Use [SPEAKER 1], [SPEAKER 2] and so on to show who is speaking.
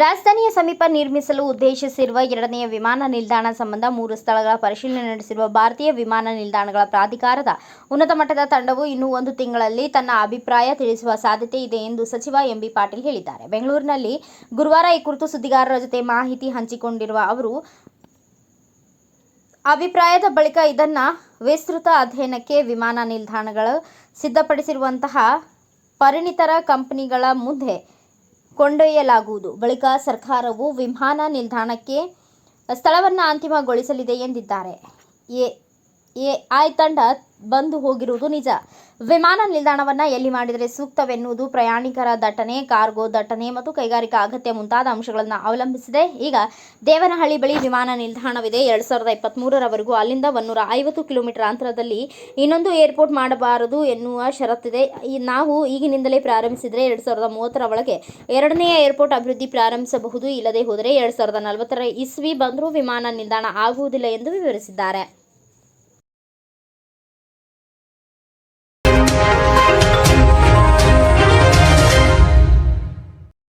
[SPEAKER 1] ರಾಜಧಾನಿಯ ಸಮೀಪ ನಿರ್ಮಿಸಲು ಉದ್ದೇಶಿಸಿರುವ ಎರಡನೆಯ ವಿಮಾನ ನಿಲ್ದಾಣ ಸಂಬಂಧ ಮೂರು ಸ್ಥಳಗಳ ಪರಿಶೀಲನೆ ನಡೆಸಿರುವ ಭಾರತೀಯ ವಿಮಾನ ನಿಲ್ದಾಣಗಳ ಪ್ರಾಧಿಕಾರದ ಉನ್ನತ ಮಟ್ಟದ ತಂಡವು ಇನ್ನೂ ಒಂದು ತಿಂಗಳಲ್ಲಿ ತನ್ನ ಅಭಿಪ್ರಾಯ ತಿಳಿಸುವ ಸಾಧ್ಯತೆ ಇದೆ ಎಂದು ಸಚಿವ ಎಂಬಿ ಪಾಟೀಲ್ ಹೇಳಿದ್ದಾರೆ. ಬೆಂಗಳೂರಿನಲ್ಲಿ ಗುರುವಾರ ಈ ಕುರಿತು ಸುದ್ದಿಗಾರರ ಜೊತೆ ಮಾಹಿತಿ ಹಂಚಿಕೊಂಡಿರುವ ಅವರು, ಅಭಿಪ್ರಾಯದ ಬಳಿಕ ಇದನ್ನು ವಿಸ್ತೃತ ಅಧ್ಯಯನಕ್ಕೆ ವಿಮಾನ ನಿಲ್ದಾಣಗಳು ಸಿದ್ಧಪಡಿಸಿರುವಂತಹ ಪರಿಣಿತರ ಕಂಪನಿಗಳ ಮುಂದೆ ಕೊಂಡೊಯ್ಯಲಾಗುವುದು. ಬಳಿಕ ಸರ್ಕಾರವು ವಿಮಾನ ನಿಲ್ದಾಣಕ್ಕೆ ಸ್ಥಳವನ್ನು ಅಂತಿಮಗೊಳಿಸಲಿದೆ ಎಂದಿದ್ದಾರೆ. ಎ. ಎಐ ತಂಡ ಬಂದು ಹೋಗಿರುವುದು ನಿಜ. ವಿಮಾನ ನಿಲ್ದಾಣವನ್ನು ಎಲ್ಲಿ ಮಾಡಿದರೆ ಸೂಕ್ತವೆನ್ನುವುದು ಪ್ರಯಾಣಿಕರ ದಟ್ಟಣೆ, ಕಾರ್ಗೋ ದಟ್ಟಣೆ ಮತ್ತು ಕೈಗಾರಿಕಾ ಅಗತ್ಯ ಮುಂತಾದ ಅಂಶಗಳನ್ನು ಅವಲಂಬಿಸಿದೆ. ಈಗ ದೇವನಹಳ್ಳಿ ಬಳಿ ವಿಮಾನ ನಿಲ್ದಾಣವಿದೆ. ಎರಡು ಸಾವಿರದ ಇಪ್ಪತ್ತ್ಮೂರರವರೆಗೂ ಅಲ್ಲಿಂದ ಒನ್ನೂರ ಐವತ್ತು ಕಿಲೋಮೀಟರ್ ಅಂತರದಲ್ಲಿ ಇನ್ನೊಂದು ಏರ್ಪೋರ್ಟ್ ಮಾಡಬಾರದು ಎನ್ನುವ ಷರತ್ತಿದೆ. ನಾವು ಈಗಿನಿಂದಲೇ ಪ್ರಾರಂಭಿಸಿದರೆ ಎರಡು ಸಾವಿರದ ಮೂವತ್ತರ ಒಳಗೆ ಎರಡನೆಯ ಏರ್ಪೋರ್ಟ್ ಅಭಿವೃದ್ಧಿ ಪ್ರಾರಂಭಿಸಬಹುದು. ಇಲ್ಲದೆ ಹೋದರೆ ಎರಡು ಸಾವಿರದ ನಲವತ್ತರ ಇಸ್ವಿ ಬಂದರೂ ವಿಮಾನ ನಿಲ್ದಾಣ ಆಗುವುದಿಲ್ಲ ಎಂದು ವಿವರಿಸಿದ್ದಾರೆ.